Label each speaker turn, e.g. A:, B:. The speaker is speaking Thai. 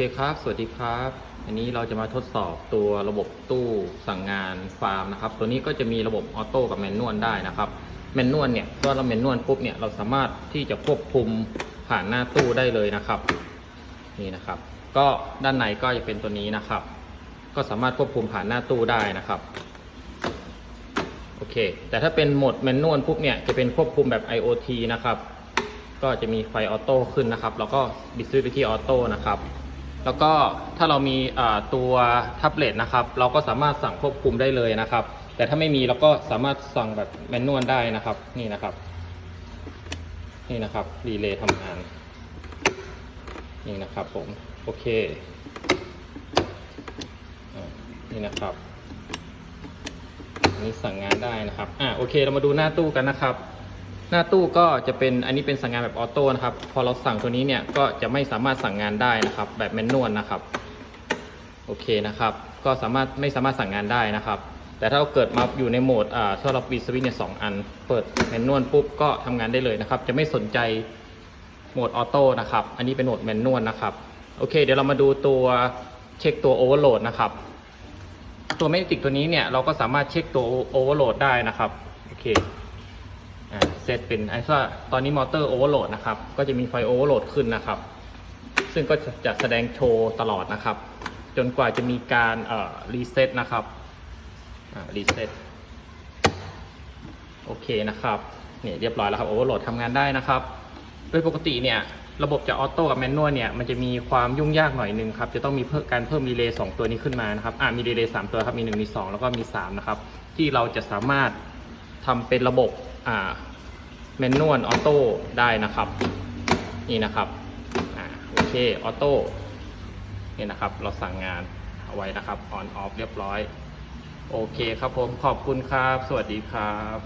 A: เคครับ สวัสดีครับ อันนี้เราจะมาทดสอบตัวระบบตู้สั่งงานฟาร์มนะครับ ตัวนี้ก็จะมีระบบออโต้กับแมนนวลได้นะครับ แมนนวลเนี่ยตอนเราแมนนวลปุ๊บเนี่ยเราสามารถที่จะควบคุมผ่านหน้าตู้ได้เลยนะครับ นี่นะครับ ก็ด้านในก็จะเป็นตัวนี้นะครับ ก็สามารถควบคุมผ่านหน้าตู้ได้นะครับ โอเค แต่ถ้าเป็นโหมดแมนนวลปุ๊บเนี่ยจะเป็นควบคุมแบบ IoT นะครับ ก็จะมีไฟออโต้ขึ้นนะครับ แล้วก็บิดซื้อไปที่ออโต้นะครับ แล้วก็ถ้าเรามีตัวแท็บเล็ตนะครับ เราก็สามารถสั่งควบคุมได้เลยนะครับ แต่ถ้าไม่มีเราก็สามารถสั่งแบบแมนนวลได้นะครับ นี่นะครับ นี่นะครับรีเลย์ทำงาน นี่นะครับผม โอเคอนี่นะครับนนี้สั่งงานได้นะครับ อ่าโอเค เรามาดูหน้าตู้กันนะครับ หน้าตู้ก็จะเป็นอันนี้เป็นสั่งงานแบบออโต้นะครับ พอเราสั่งตัวนี้เนี่ยก็จะไม่สามารถสั่งงานได้นะครับ แบบแมนนวลนะครับโอเคนะครับ ก็สามารถไม่สามารถสั่งงานได้นะครับ แต่ถ้าเาเกิดมาอยู่ในโหมดอ่าถ้าเราปิดสวิตช์เนี่ยสองอัน เปิดแมนนวลปุ๊บก็ทำงานได้เลยนะครับ จะไม่สนใจโหมดออโต้นะครับ อันนี้เป็นโหมดแมนนวลนะครับโอเค เดี๋ยวเรามาดูตัวเช็คตัวโอเวอร์โหลดนะครับ ตัวแมกเนติกตัวนี้เนี่ยเราก็สามารถเช็คตัวโอเวอร์โหลดได้นะครับโอเค เซตเป็นไอ้ว่าตอนนี้มอเตอร์โอเวอร์โหลดนะครับ ก็จะมีไฟโอเวอร์โหลดขึ้นนะครับ ซึ่งก็จะแสดงโชว์ตลอดนะครับ จนกว่าจะมีการรีเซ็ตนะครับรีเซ็ตโอเคนะครับเนี่ยเรียบร้อยแล้วครับโอเวอร์โหลดทำงานได้นะครับ โดยปกติเนี่ยระบบจะออโต้กับแมนนวลเนี่ยมันจะมีความยุ่งยากหน่อยหนึงครับ จะต้องมีเพิ่มการเพิ่มรีเลย์สองตัวนี้ขึ้นมานะครับอ่ามีรีเลย์สามตัวครับมีหนึ่งมีสองแล้วก็มีสามนะครับ ที่เราจะสามารถทำเป็นระบบอ่า แมนนวลออโต้ได้นะครับ นี่นะครับอ่าโอเคออโต้นี่นะครับ เราสั่งงานเอาไว้นะครับออนออฟเรียบร้อย โอเคครับผมขอบคุณครับ สวัสดีครับ